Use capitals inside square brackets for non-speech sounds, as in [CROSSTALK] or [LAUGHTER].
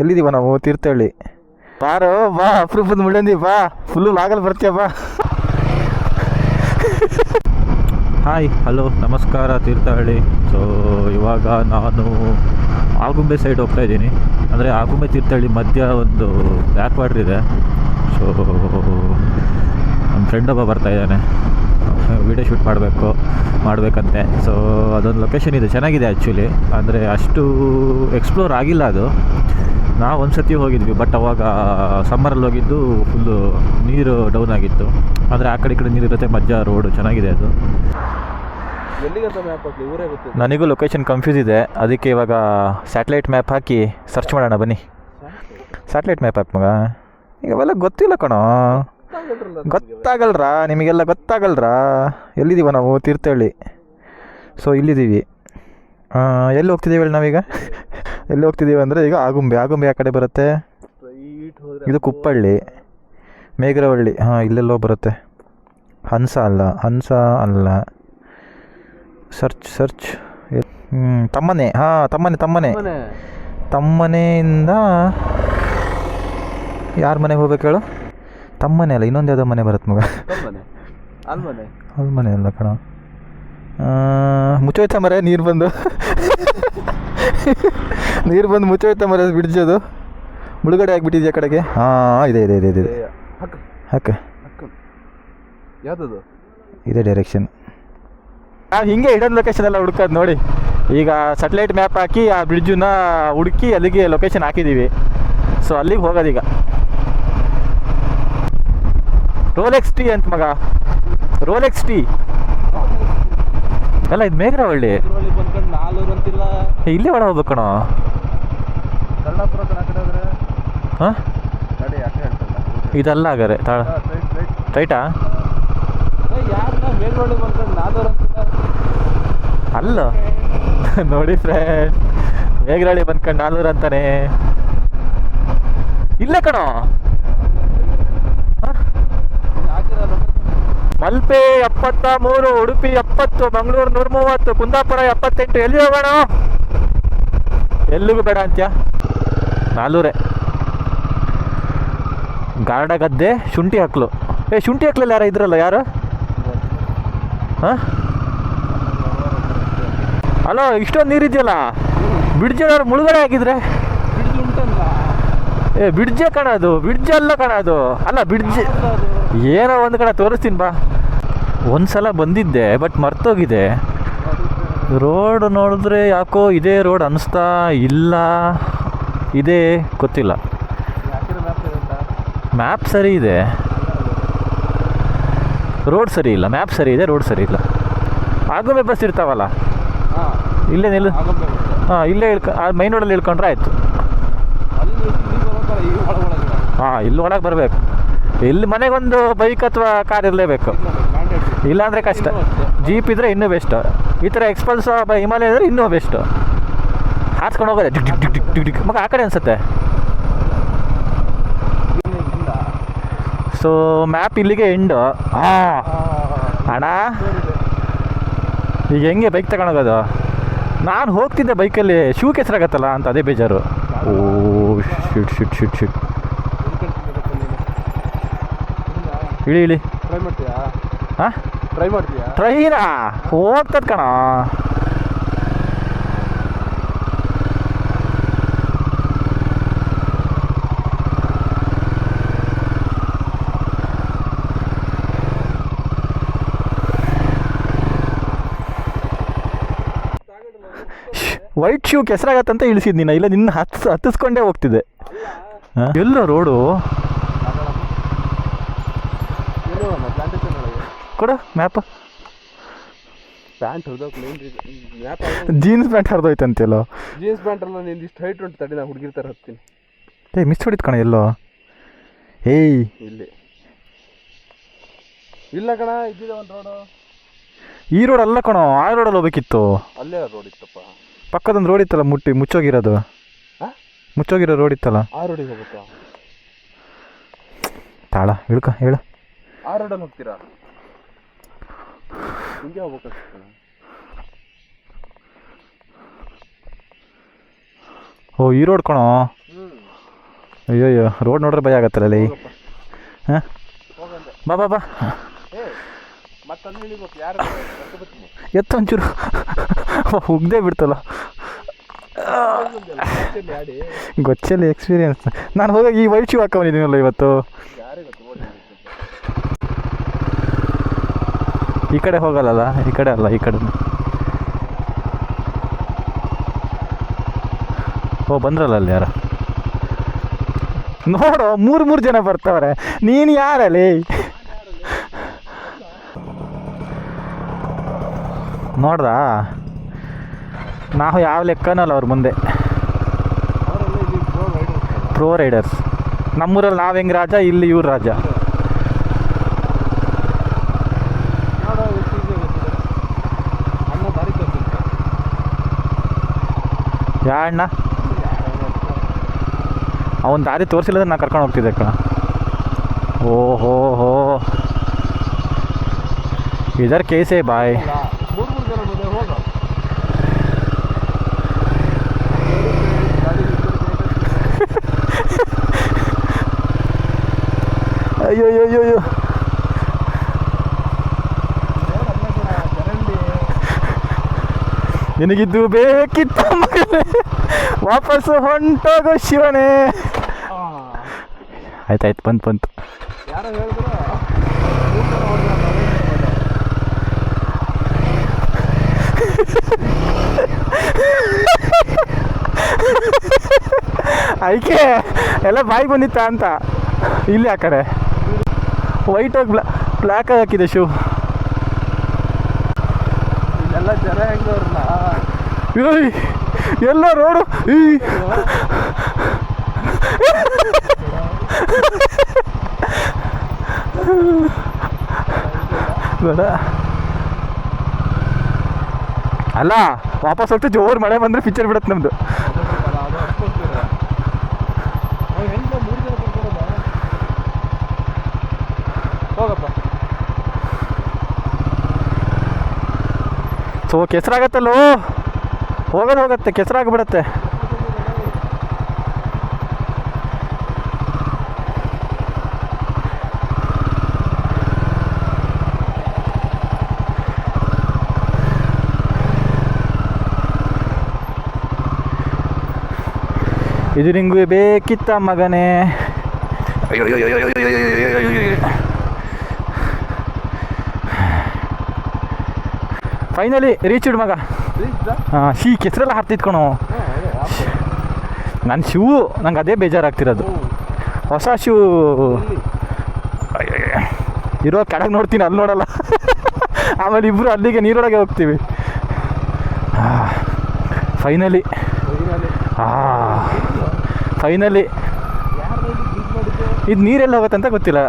ಎಲ್ಲಿದ್ದೀವ ನಾವು? ತೀರ್ಥಹಳ್ಳಿ. ಬಾರೋ ಬಾ ಅಪ್ರೂಪದ ಮುಳ್ಳಂದಿ ಬಾ. ಫುಲ್ಲು ಲಾಗಲ್ ಬರ್ತೀಯ ಬಾ. ಹಾಯ್ ಹಲೋ ನಮಸ್ಕಾರ ತೀರ್ಥಹಳ್ಳಿ. ಸೊ ಇವಾಗ ನಾನು ಆಗುಂಬೆ ಸೈಡ್ ಹೋಗ್ತಾ ಇದ್ದೀನಿ. ಅಂದರೆ ಆಗುಂಬೆ ತೀರ್ಥಹಳ್ಳಿ ಮಧ್ಯ ಒಂದು ಬ್ಯಾಕ್ ವಾಟ್ರ್ ಇದೆ. ಸೊ ನಮ್ಮ ಫ್ರೆಂಡ್ ಒಬ್ಬ ಬರ್ತಾ ಇದ್ದಾನೆ. ವಿಡಿಯೋ ಶೂಟ್ ಮಾಡಬೇಕು ಮಾಡಬೇಕಂತೆ. ಸೊ ಅದೊಂದು ಲೊಕೇಶನ್ ಇದೆ. ಚೆನ್ನಾಗಿದೆ ಆ್ಯಕ್ಚುಲಿ ಅಂದರೆ ಅಷ್ಟು ಎಕ್ಸ್ಪ್ಲೋರ್ ಆಗಿಲ್ಲ ಅದು. ನಾವು ಒಂದು ಸತಿ ಹೋಗಿದ್ವಿ ಬಟ್ ಅವಾಗ ಸಮ್ಮರಲ್ಲಿ ಹೋಗಿದ್ದು ಫುಲ್ಲು ನೀರು ಡೌನ್ ಆಗಿತ್ತು. ಆದರೆ ಆ ಕಡೆ ಈ ಕಡೆ ನೀರಿರುತ್ತೆ ಮಧ್ಯ ರೋಡು ಚೆನ್ನಾಗಿದೆ ಅದು. ನನಗೂ ಲೊಕೇಶನ್ ಕನ್ಫ್ಯೂಸ್ ಇದೆ. ಅದಕ್ಕೆ ಇವಾಗ ಸ್ಯಾಟಲೈಟ್ ಮ್ಯಾಪ್ ಹಾಕಿ ಸರ್ಚ್ ಮಾಡೋಣ ಬನ್ನಿ. ಸ್ಯಾಟಲೈಟ್ ಮ್ಯಾಪ್ ಹಾಕಿ ಮಗ. ಈಗ ಅವೆಲ್ಲ ಗೊತ್ತಿಲ್ಲ ಕಣೋ. ಗೊತ್ತಾಗಲ್ರಾ? ನಿಮಗೆಲ್ಲ ಗೊತ್ತಾಗಲ್ರಾ? ಎಲ್ಲಿದ್ದೀವ ನಾವು? ತೀರ್ಥಹಳ್ಳಿ. ಸೊ ಇಲ್ಲಿದ್ದೀವಿ. ಎಲ್ಲಿ ಹೋಗ್ತಿದ್ದೀವಿ ಹೇಳಿ ನಾವೀಗ? ಎಲ್ಲಿ ಹೋಗ್ತಿದ್ದೀವಿ ಅಂದರೆ ಈಗ ಆಗುಂಬೆ. ಆಗುಂಬೆ ಆ ಕಡೆ ಬರುತ್ತೆ. ಇದು ಕುಪ್ಪಳ್ಳಿ. ಮೇಘರವಳ್ಳಿ. ಹಾಂ ಇಲ್ಲೆಲ್ಲೋ ಬರುತ್ತೆ. ಹಂಸ ಅಲ್ಲ. ಹಂಸ ಅಲ್ಲ. ಸರ್ಚ್ ಸರ್ಚ್ ಹ್ಞೂ ತಮ್ಮನೆ. ಹಾಂ ತಮ್ಮನೆ ತಮ್ಮನೆ. ಮನೆ ತಮ್ಮನೆಯಿಂದ ಯಾರ ಮನೆಗೆ ಹೋಗ್ಬೇಕು ಹೇಳು? ತಮ್ಮನೆ ಅಲ್ಲ ಇನ್ನೊಂದು ಯಾವುದೋ ಮನೆ ಬರುತ್ತೆ ಮಗ. ಅಲ್ಮನೆ. ಅಲ್ಮನೆ ಅಲ್ಲ ಕಣ. ಮುಚ್ಚೋಯ್ತ ಮರೆ ನೀರು ಬಂದು. ನೀರು ಬಂದು ಮುಚ್ಚೋಯ್ತಾ ಮರೆ ಬ್ರಿಡ್ಜ್ ಅದು. ಮುಳುಗಡೆ ಆಗಿಬಿಟ್ಟಿದ್ಯಾ ಕಡೆಗೆ? ಹಾಂ ಇದೆ ಇದೆ ಇದೆ ಇದೆ. ಹಕ್ಕ ಹಾಕ. ಯಾವುದದು? ಇದೇ ಡೈರೆಕ್ಷನ್ ನಾವು ಹಿಂಗೆ ಇಡನ್ ಲೊಕೇಶನ್ ಎಲ್ಲ ಹುಡ್ಕೋದು ನೋಡಿ. ಈಗ ಸ್ಯಾಟಲೈಟ್ ಮ್ಯಾಪ್ ಹಾಕಿ ಆ ಬ್ರಿಡ್ಜನ್ನ ಹುಡುಕಿ ಅಲ್ಲಿಗೆ ಲೊಕೇಶನ್ ಹಾಕಿದ್ದೀವಿ ಸೊ ಅಲ್ಲಿಗೆ ಹೋಗೋದೀಗ ರೋಲೆಕ್ಸ್ ಟಿ ಅಂತ ಮಗ. ರೋಲೆಕ್ಸ್ ಟೀ ಅಲ್ಲ ಇದು ಮೇಘರವಳ್ಳಿ. ಇಲ್ಲಿ ಅಂತಿಲ್ಲ. ಇಲ್ಲೇ ಒಳ ಹೋಗ್ಬೇಕು ಕಣೋ. ಕಳ್ಳಾಪುರ ಕಡೆ ಹೋದ್ರೆ? ಹಾಂ? ಗಾಡಿ ಯಾಕೆ ಹೇಳ್ತಲ್ಲ? ಇದಲ್ಲ ಹಾಗಾರೆ ತಾಳ. ರೈಟಾ ಅಲ್ಲ. [LAUGHS] ನೋಡಿ ಫ್ರೆಂಡ್ ಮೇಘರಳ್ಳಿ ಬಂದ್ಕೊಂಡು ನಾಲ್ನೂರು ಅಂತಾನೆ. ಇಲ್ಲ ಕಣೋ ಹ? ಹಾಕಿದ ಮಲ್ಪೆ ಎಪ್ಪತ್ತ ಮೂರು ಉಡುಪಿ ಎಪ್ಪತ್ತು ಮಂಗಳೂರು ನೂರ ಮೂವತ್ತು ಕುಂದಾಪುರ ಎಪ್ಪತ್ತೆಂಟು. ಎಲ್ಲಿ ಹೋಗೋಣ? ಎಲ್ಲಿಗೂ ಬೇಡ ಅಂತ್ಯ? ನಾಲ್ಕೂರೆ ಗಾರ್ಡ ಗದ್ದೆ ಶುಂಠಿ ಹಕ್ಲು. ಏ ಶುಂಠಿ ಹಕ್ಲಲ್ಲಿ ಯಾರು ಇದ್ರಲ್ಲ ಯಾರು? ಹಾಂ? ಅಲೋ ಇಷ್ಟೊಂದು ನೀರಿದೆಯಲ್ಲ? ಇದೆಯಲ್ಲ ಏನಾದ್ರು ಮುಳುಗಡೆ ಉಂಟಲ್ಲ. ಏ ಬಿಡ್ಜೆ ಕಣದು ಬಿಡ್ಜೆ ಅಲ್ಲ ಕಣದು ಅಲ್ಲ ಬಿಡ್ಜೆ ಏನೋ ಒಂದು ಕಡೆ ತೋರಿಸ್ತೀನಿ ಬಾ. ಒಂದು ಸಲ ಬಂದಿದ್ದೆ ಬಟ್ ಮರ್ತೋಗಿದೆ. ರೋಡ್ ನೋಡಿದ್ರೆ ಯಾಕೋ ಇದೇ ರೋಡ್ ಅನ್ನಿಸ್ತಾ ಇಲ್ಲ, ಇದೇ ಗೊತ್ತಿಲ್ಲ. ಮ್ಯಾಪ್ ಸರಿ ಇದೆ. ರೋಡ್ ಸರಿ ಇಲ್ಲ ಮ್ಯಾಪ್ ಸರಿ ಇದೆ ರೋಡ್ ಸರಿ ಇಲ್ಲ. ಆಗೋ ಬಸ್ ಇರ್ತಾವಲ್ಲ? ಇಲ್ಲೇ ನಿಲ್ಲ ಹಾಂ, ಇಲ್ಲೇ ಇಳ್ಕ ಮೈನ್ ರೋಡಲ್ಲಿ ಇಳ್ಕೊಂಡ್ರೆ ಆಯಿತು. ಹಾಂ, ಇಲ್ಲಿ ಒಳಗೆ ಬರಬೇಕು. ಇಲ್ಲಿ ಮನೆಗೊಂದು ಬೈಕ್ ಅಥವಾ ಕಾರ್ ಇರಲೇಬೇಕು. ಇಲ್ಲಾಂದರೆ ಕಷ್ಟ. ಜೀಪ್ ಇದ್ದರೆ ಇನ್ನೂ ಬೆಸ್ಟ್ ಈ ಥರ ಎಕ್ಸ್ಪಲ್ಸ್ ಹಿಮಾಲಯ ಇದ್ದರೆ ಇನ್ನೂ ಬೆಸ್ಟ್ ಹಾರ್ಸ್ಕೊಂಡು ಹೋಗೋದೆ ಡಿಕ್ ಡಿಕ್ ಡಿಕ್ ಡಿಕ್ ಡಿಕ್. ಡಿಕ್ ಮಗ ಆ ಕಡೆ ಅನಿಸುತ್ತೆ. ಸೊ ಮ್ಯಾಪ್ ಇಲ್ಲಿಗೆ ಎಂಡು ಹಾಂ ಅಣ್ಣ? ಈಗ ಹೆಂಗೆ ಬೈಕ್ ತಗೊಂಡೋಗೋದು? ನಾನು ಹೋಗ್ತಿದ್ದೆ ಬೈಕಲ್ಲಿ ಶೂ ಕೆಸರಾಗತ್ತಲ್ಲ ಅಂತ ಅದೇ ಬೇಜಾರು. Oh shit shit shit shit ಇಳಿ ಇಳಿ. ಹಾಂ ಟ್ರೈ ಮಾಡ್ತೀಯಾ? ಟ್ರೈನಾ ಹೋಗ್ತದ ಕಣ. ವೈಟ್ ಶೂ ಕೆಸರಾಗತ್ತಂತ ಇಳಿಸಿದ್ ನೀನು ಇಲ್ಲ, ನಿನ್ನ ಹತ್ ಹತ್ತಿಸ್ಕೊಂಡೇ ಹೋಗ್ತಿದ್ದೆ. ಎಲ್ಲ ಎಲ್ಲೋ ರೋಡು ಏನು ಪ್ಲಾಂಟೇಶನ್ ಒಳಗೆ ಕೊಡು ಮ್ಯಾಪ್ ಪ್ಯಾಂಟ್ ಜೀನ್ಸ್ ಪ್ಯಾಂಟ್ ಹರಿದೋಯ್ತಂತೆಲ್ಲೋ ಜೀನ್ಸ್ ಪ್ಯಾಂಟ್ ಅಲ್ಲ ನಿಂದು ಇಷ್ಟು ಹೈಟ್ ಉಂಟು ತಡಿ ನಾ ಹುಡುಗಿರ್ ಥರ ಹತ್ತೀನಿ. ಏ ಮಿಸ್ ಹೊಡಿತು ಕಣ ಎಲ್ಲೋ? ಏಯ್. ಇಲ್ಲಿ. ಇಲ್ಲ ಕಣ ಇದ್ದಿದೆ ಒಂದು ರೋಡು ಈ ರೋಡ್ ಅಲ್ಲ ಕಣ ಆ ರೋಡಲ್ಲಿ ಹೋಗ್ಬೇಕಿತ್ತು ಅಲ್ಲೇ ರೋಡ್ ಇತ್ತಪ್ಪ. ಪಕ್ಕದೊಂದು ರೋಡ್ ಇತ್ತಲ್ಲ ಮುಟ್ಟಿ ಮುಚ್ಚೋಗಿರೋದು? ಹಾ? ಮುಚ್ಚೋಗಿರೋ ರೋಡ್ ಇತ್ತಲ್ಲ? ಆ ರೋಡಿಗೆ ಹೋಗುತ್ತಾ? ತಾಳ ಇಳ್ಕ ಹೇಳು. ಆ ರೋಡಲ್ಲಿ ಹೋಗ್ತೀರಾ? ಹಿಂಗೆ ಹೋಗ್ಬೇಕಷ್ಟೇ ಓ, ಈ ರೋಡ್ ಕಣೋ? ಅಯ್ಯೋ ಅಯ್ಯೋ ರೋಡ್ ನೋಡ್ರೆ ಭಯ ಆಗತ್ತಲ್ಲ ಅಲ್ಲಿ? ಹಾಂ? ಬಾ ಬಾ ಬಾ. ಏ ಮತ್ತೊಂದು ಇಳಿಬೇಕು ಯಾರು ಕರ್ಕೊ ಬರ್ತೀನಿ ಎತ್ತ ಒಂಚೂರು. ಉಗ್ದೇ ಬಿಡ್ತಲ್ಲ. ಗೊಚ್ಚಲ್ಲಿ ಎಕ್ಸ್ಪೀರಿಯನ್ಸ್ ನಾನು ಹೋದಾಗ ಈ ವೈಟ್ ಶೂ ಹಾಕೊಂಡಿದ್ದೀನಲ್ಲ ಇವತ್ತು. ಈ ಕಡೆ ಹೋಗಲ್ಲಲ್ಲ? ಈ ಕಡೆ ಅಲ್ಲ ಈ ಕಡೆ ಓ ಬಂದ್ರಲ್ಲ ಅಲ್ಲಿ ಯಾರ? ನೋಡು ಮೂರು ಮೂರು ಜನ ಬರ್ತವ್ರೆ. ನೀನು ಯಾರಲ್ಲಿ ನೋಡ್ದ? ನಾವು ಯಾವ ಲೆಕ್ಕನಲ್ಲ ಅವ್ರ ಮುಂದೆ. ಪ್ರೋ ರೈಡರ್ಸ್ ನಮ್ಮೂರಲ್ಲಿ ನಾವು ಹೆಂಗೆ ರಾಜ ಇಲ್ಲಿ ಇವ್ರ ರಾಜ. ಯಾ ಅಣ್ಣ ಅವನ ದಾರಿ ತೋರಿಸಿಲ್ಲದ್ರೆ ನಾ ಕರ್ಕೊಂಡು ಹೋಗ್ತಿದ್ದೆ ಕಣ ಓಹೋ ಹೋ. ಇದರ್ ಕೇಸೇ ಬಾಯ್. [LAUGHS] ಮೂರು ಮೂರು ಜನ ಮುಂದೆ ಹೋಗ ಅಯ್ಯೋ ಅಯ್ಯೋ ಅಯ್ಯೋ ಅಯ್ಯೋ ನಿನಗಿದ್ದು ಬೇಕಿತ್ತ ಮಗನೇ? ವಾಪಸ್ಸು ಹೊಂಟೋಗೋ ಶಿವನೇ. ಆಯ್ತಾಯ್ತು, ಬಂತು ಬಂತು. ಆಯ್ಕೆ, ಎಲ್ಲ ಬಾಯಿ ಬಂದಿತ್ತ ಅಂತ? ಇಲ್ಲಿ ಆ ಕಡೆ. ವೈಟ್ ಆಗಿ ಬ್ಲಾ ಬ್ಲ್ಯಾಕ್ ಹಾಕಿದೆ ಶೂ. ಇಲ್ಲೆಲ್ಲ ಜನ ಹೆಂಗವ್ರಲ್ಲ ಎಲ್ಲ ರೋಡು. ಈ. ಬೇಡ. ಅಲ್ಲ, ವಾಪಸ್ ಹೋಗ್ತಾ ಜೋರು ಮಳೆ ಬಂದ್ರೆ ಪಿಕ್ಚರ್ ಬಿಡತ್ತೆ ನಮ್ದು ಅದು ಹಚ್ಕೊಳ್ತೀರ ಅವ್ನು ಹೆಂಗ ಮೂರು ಜನ ಕರ್ಕೊಡೋದ ಹೋಗಪ್ಪ ಸೊ ಕೆಸರಾಗತ್ತಲ್ಲೋ? ಹೋಗೋದು ಹೋಗತ್ತೆ ಕೆಸರಾಗ್ಬಿಡತ್ತೆ. ಇದು ನಿಂಗೆ ಬೇಕಿತ್ತ ಮಗನೇ? ಫೈನಲಿ ರೀಚ್ ಇಡು ಮಗ. ಹಾಂ ಶೀ ಕೆಸರೆಲ್ಲ ಹರ್ತಿತ್ಕೊಣು ನನ್ನ ಶಿವು ನಂಗೆ ಅದೇ ಬೇಜಾರಾಗ್ತಿರೋದು. ಹೊಸ ಶಿವು ಇರೋ ಕೆಳಗೆ ನೋಡ್ತೀನಿ ಅಲ್ಲಿ ನೋಡಲ್ಲ. ಆಮೇಲೆ ಇಬ್ಬರು ಅಲ್ಲಿಗೆ ನೀರೊಳಗೆ ಹೋಗ್ತೀವಿ. ಫೈನಲಿ ಫೈನಲಿ ಬ್ರಿಡ್ಜ್ ಮಾಡಿದ್ದು? ಇದು ನೀರೆಲ್ಲ ಹೋಗುತ್ತೆ ಅಂತ ಗೊತ್ತಿಲ್ಲ.